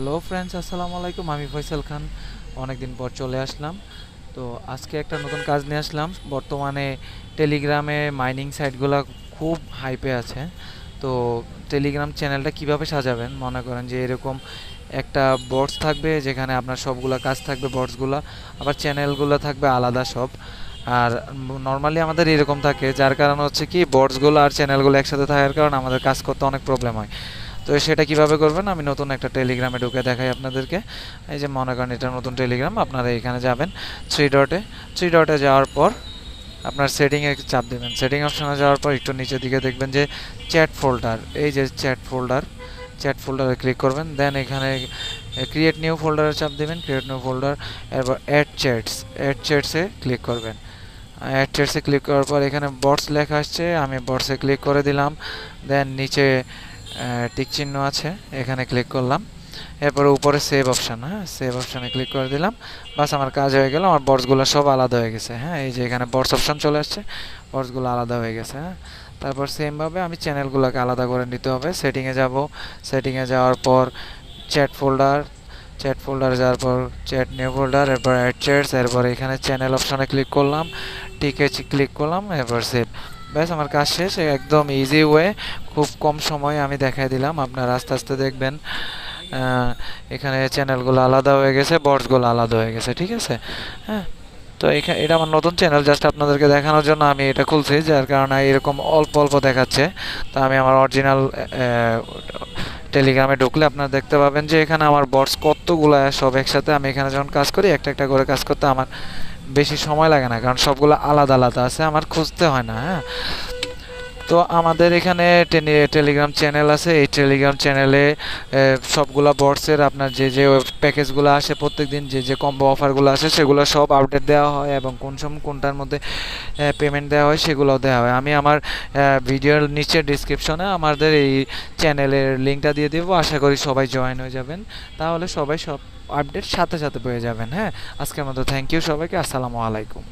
Hello friends আসসালামু আলাইকুম। আমি ফয়সাল খান। অনেকদিন পর চলে আসলাম। তো আজকে একটা নতুন কাজ নিয়ে আসলাম। বর্তমানে টেলিগ্রামে মাইনিং সাইটগুলো খুব হাইপে আছে। তো টেলিগ্রাম চ্যানেলটা কীভাবে সাজাবেন? মনে করেন যে এরকম একটা বটস থাকবে, যেখানে আপনার সবগুলা কাজ থাকবে বটসগুলো আবার চ্যানেলগুলো থাকবে আলাদা সব। আর নর্মালি আমাদের এরকম থাকে। যার কারণ হচ্ছে কি বটসগুলো আর চ্যানেলগুলো একসাথে থাকার কারণে আমাদের কাজ করতে অনেক প্রবলেম হয়। তো সেটা কীভাবে করবেন? আমি নতুন একটা টেলিগ্রামে ঢুকে দেখাই আপনাদেরকে। এই যে মনে করেন এটা নতুন টেলিগ্রাম আপনারা এখানে যাবেন থ্রি ডটে থ্রি ডটে যাওয়ার পর আপনার সেটিংয়ে চাপ দেবেন। সেটিং অপশনে যাওয়ার পর একটু নিচের দিকে দেখবেন যে চ্যাট ফোল্ডার এই যে চ্যাট ফোল্ডার চ্যাট ফোল্ডারে ক্লিক করবেন। দেন এখানে ক্রিয়েট নিউ ফোল্ডারে চাপ দেবেন। ক্রিয়েট নিউ ফোল্ডার এরপর অ্যাড চ্যাটস অ্যাড চ্যাটসে ক্লিক করবেন। অ্যাড চ্যাটসে ক্লিক করার পর এখানে বটস লেখা আসছে। আমি বটসে ক্লিক করে দিলাম। দেন নিচে টিক চিহ্ন আছে, এখানে ক্লিক করলাম। এরপরে উপরে সেভ অপশান হ্যাঁ? সেভ অপশানে ক্লিক করে দিলাম। বাস আমার কাজ হয়ে গেল, আমার বটসগুলো সব আলাদা হয়ে গেছে হ্যাঁ? এই যে এখানে বটস অপশান চলে আসছে বটসগুলো আলাদা হয়ে গেছে হ্যাঁ? তারপর সেমভাবে আমি চ্যানেলগুলোকে আলাদা করে নিতে হবে। সেটিংয়ে যাব সেটিংয়ে যাওয়ার পর চ্যাট ফোল্ডার চ্যাট ফোল্ডারে যাওয়ার পর চ্যাট নিউ ফোল্ডার এরপর অ্যাড চ্যাটস এরপর এখানে চ্যানেল অপশানে ক্লিক করলাম টিকে ক্লিক করলাম, এরপর সেভ ব্যাস, আমার কাজ শেষ, একদম ইজি ওয়ে খুব কম সময়ে আমি দেখাই দিলাম। আপনারা আস্তে আস্তে দেখবেন এখানে চ্যানেলগুলো আলাদা হয়ে গেছে বটসগুলো আলাদা হয়ে গেছে, ঠিক আছে? হ্যাঁ? তো এখানে এটা আমার নতুন চ্যানেল জাস্ট আপনাদেরকে দেখানোর জন্য আমি এটা খুলছি, যার কারণে এরকম অল্প অল্প দেখাচ্ছে। তো আমি আমার অরিজিনাল টেলিগ্রামে ঢুকলে আপনারা দেখতে পাবেন যে এখানে আমার বটস কতগুলো সব একসাথে আমি এখানে যখন কাজ করি, একটা একটা করে কাজ করতে আমার বেশি সময় লাগে না কারণ সবগুলো আলাদা আলাদা আছে আমার খুঁজতে হয় না হ্যাঁ? তো আমাদের এখানে টেলিগ্রাম চ্যানেল আছে। এই টেলিগ্রাম চ্যানেলে সবগুলা বটসের আপনার যে যে প্যাকেজগুলো আসে প্রত্যেকদিন, যে যে কম্বো অফারগুলো আসে, সেগুলো সব আপডেট দেওয়া হয় এবং কোন সময় কোনটার মধ্যে পেমেন্ট দেওয়া হয় সেগুলোও দেওয়া হয়। আমি আমার ভিডিওর নিচে ডিসক্রিপশনে আমাদের এই চ্যানেলের লিঙ্কটা দিয়ে দেবো। আশা করি সবাই জয়েন হয়ে যাবেন। তাহলে সবাই সব আপডেট সাথে সাথে পেয়ে যাবেন হ্যাঁ? আজকের মতো থ্যাংক ইউ সবাইকে। আসসালামু আলাইকুম।